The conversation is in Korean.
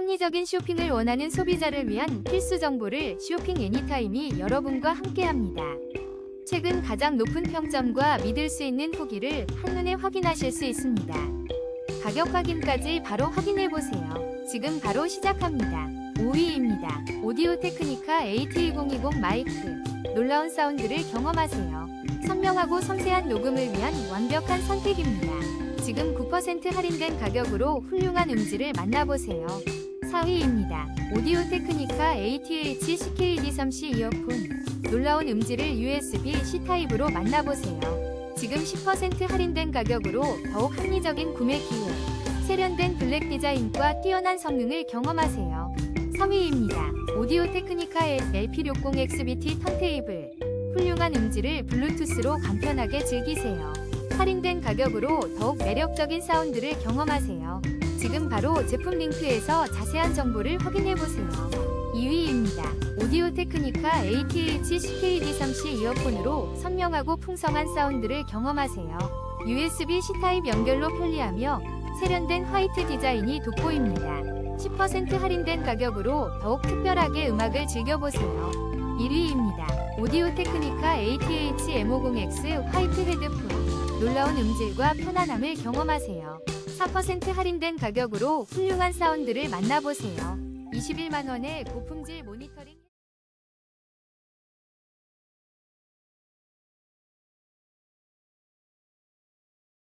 합리적인 쇼핑을 원하는 소비자를 위한 필수 정보를 쇼핑 애니타임이 여러분과 함께합니다. 최근 가장 높은 평점과 믿을 수 있는 후기를 한눈에 확인하실 수 있습니다. 가격 확인까지 바로 확인해 보세요. 지금 바로 시작합니다. 5위입니다. 오디오 테크니카 AT2020 마이크. 놀라운 사운드를 경험하세요. 선명하고 섬세한 녹음을 위한 완벽한 선택입니다. 지금 9% 할인된 가격으로 훌륭한 음질을 만나보세요. 4위입니다. 오디오 테크니카 ATH CKD3C 이어폰. 놀라운 음질을 USB-C 타입으로 만나보세요. 지금 10% 할인된 가격으로 더욱 합리적인 구매 기회. 세련된 블랙 디자인과 뛰어난 성능을 경험하세요. 3위입니다. 오디오 테크니카의 LP60XBT 턴테이블. 훌륭한 음질을 블루투스로 간편하게 즐기세요. 할인된 가격으로 더욱 매력적인 사운드를 경험하세요. 지금 바로 제품 링크에서 자세한 정보를 확인해 보세요. 2위입니다. 오디오 테크니카 ATH CKD3C 이어폰으로 선명하고 풍성한 사운드를 경험하세요. USB-C 타입 연결로 편리하며 세련된 화이트 디자인이 돋보입니다. 10% 할인된 가격으로 더욱 특별하게 음악을 즐겨보세요. 1위입니다. 오디오 테크니카 ATH M50X 화이트 헤드폰. 놀라운 음질과 편안함을 경험하세요. 4% 할인된 가격으로 훌륭한 사운드를 만나보세요. 21만원의 고품질 모니터링